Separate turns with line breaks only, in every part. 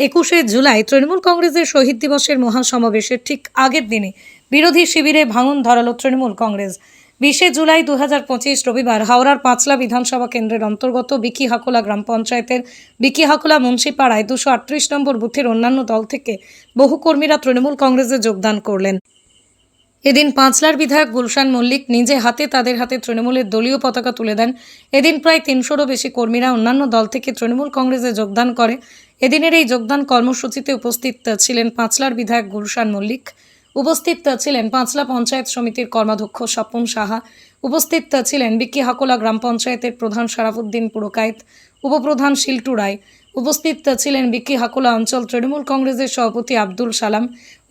একুশে জুলাই তৃণমূল কংগ্রেসের শহীদ দিবসের মহাসমাবেশের ঠিক আগের দিনে বিরোধী শিবিরে ভাঙন ধরালো তৃণমূল কংগ্রেস। বিশে জুলাই দু হাজার পঁচিশ রবিবার হাওড়ার পাঁচলা বিধানসভা কেন্দ্রের অন্তর্গত বিকি হাকুলা গ্রাম পঞ্চায়েতের বিকি হাকুলা মুন্সিপাড়ায় দুশো নম্বর বুথের অন্যান্য দল থেকে বহু কর্মীরা তৃণমূল কংগ্রেসে যোগদান করলেন। এদিন পাঁচলার বিধায়ক গুলশান মল্লিক নিজে হাতে তাদের হাতে তৃণমূলের দলীয় পতাকা তুলে দেন। এদিন প্রায় তিনশোরও বেশি কর্মীরা অন্যান্য দল থেকে তৃণমূল কংগ্রেসে যোগদান করে। এদিনের এই যোগদান কর্মসূচিতে উপস্থিত ছিলেন পাঁচলার বিধায়ক গুলশান মল্লিক। উপস্থিত ছিলেন পাঁচলা পঞ্চায়েত সমিতির কর্মাধ্যক্ষ স্বপন সাহা। উপস্থিত ছিলেন বিকি হাকোলা গ্রাম পঞ্চায়েতের প্রধান শারাফুদ্দিন পুরকায়েত, উপপ্রধান শিল্টু রায়। উপস্থিত ছিলেন বিকি হাকোলা অঞ্চল তৃণমূল কংগ্রেসের সভাপতি আব্দুল সালাম,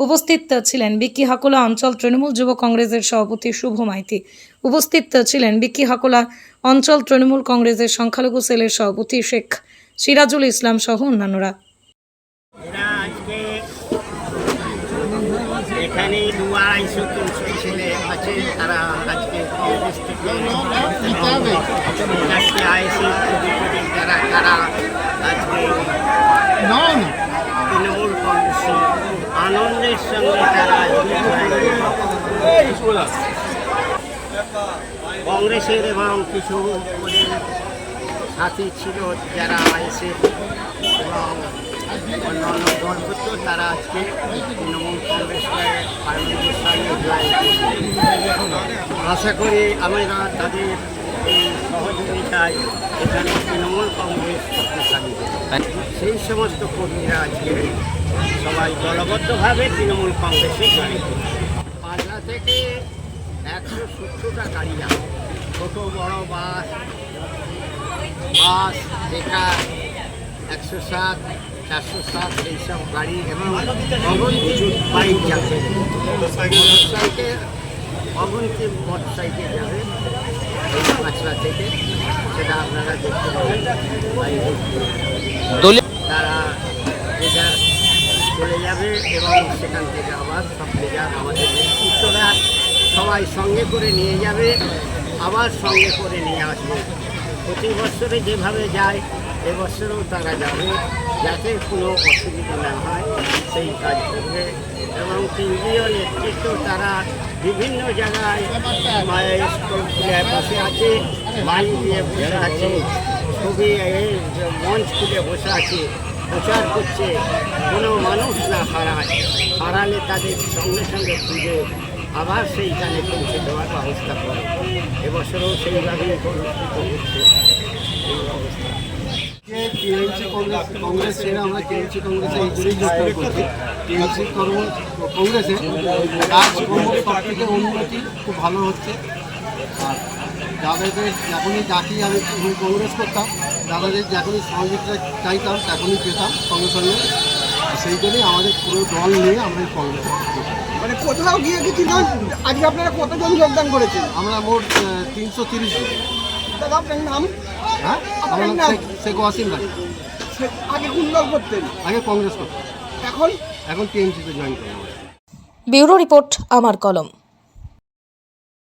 উপস্থিত ছিলেন বিকি হাকোলা অঞ্চল তৃণমূল যুব কংগ্রেসের সভাপতি শুভ মাইতি, উপস্থিত ছিলেন বিকি হাকোলা অঞ্চল তৃণমূল কংগ্রেসের সংখ্যালঘু সেলের সভাপতি শেখ সিরাজুল ইসলাম সহ অন্যান্যরা।
এখানে দু তারা আজকে চারটে আইসি যারা তারা আজকে তৃণমূল কংগ্রেসে আনন্দের সঙ্গে তারা যুক্ত হয়েছে। কংগ্রেসের এবং কিছু সাথী ছিল যারা আইসে এবং অন্যান্য দল তারা আজকে তৃণমূল কংগ্রেসকে পার্লামেন্টের আশা করি আমরা তাদের এই সহযোগিতায় এখানে তৃণমূল কংগ্রেস শক্তিশালী। সেই সমস্ত কর্মীরা আজকে সবাই দলবদ্ধভাবে তৃণমূল কংগ্রেসে। পাটনা থেকে একশো সত্তরটা গাড়ি আছে ছোটো, বড় বাস বাস, বেকার, একশো সাত, চারশো সাত এইসব গাড়ি এবং অগন্তি বাইক যাবে। মোটরসাইকেল অগন্তি মোটরসাইকেল যাবে এই পাঁচলা থেকে, সেটা আপনারা দেখতে পাবেন। যাবে এবং সেখান থেকে আবার সব জায়গা আমাদের নেতৃত্বরা সবাই সঙ্গে করে নিয়ে যাবে, আবার সঙ্গে করে নিয়ে আসবে। প্রতি বছরে যেভাবে যায়, এবছরেও তারা যাবে, যাতে কোনো অসুবিধা না হয়, সেই কাজ করবে। এবং কেন্দ্রীয় নেতৃত্ব তারা বিভিন্ন জায়গায় বসে আছে মাইক দিয়ে বসে আছে যে মঞ্চ খুলে বসে আছে। প্রচার করছে, কোনো মানুষ না হারায়। হারালে তাদের সঙ্গে সঙ্গে খুঁজে আবার সেইখানে পৌঁছে দেওয়ার ব্যবস্থা করে। এবছরও সেইভাবেই অনুষ্ঠিত হচ্ছে
কংগ্রেস কংগ্রেস খুব ভালো হচ্ছে। আর যাদেরকে যখনই ডাকি আমি কংগ্রেস করতাম দাদাদের যখনই সহযোগিতা চাইতাম তখনই পেতাম সঙ্গে সঙ্গে। সেই জন্যই আমাদের পুরো দল নিয়ে আমরা এই কংগ্রেস
মানে কোথাও গিয়ে গেছিলাম আজকে আপনারা কতজন যোগদান করেছেন?
আমরা মোট তিনশো তিরিশ জন।
দাদা আপনার নাম?
হ্যাঁ? আমার নাম শেখ ওয়াসিম ভাই।
সে- আগে কোন দল করতেন?
আগে কংগ্রেস করতাম।
এখন?
এখন টিএমসিতে জয়েন করলাম।
ব্যুরো রিপোর্ট আমার কলম।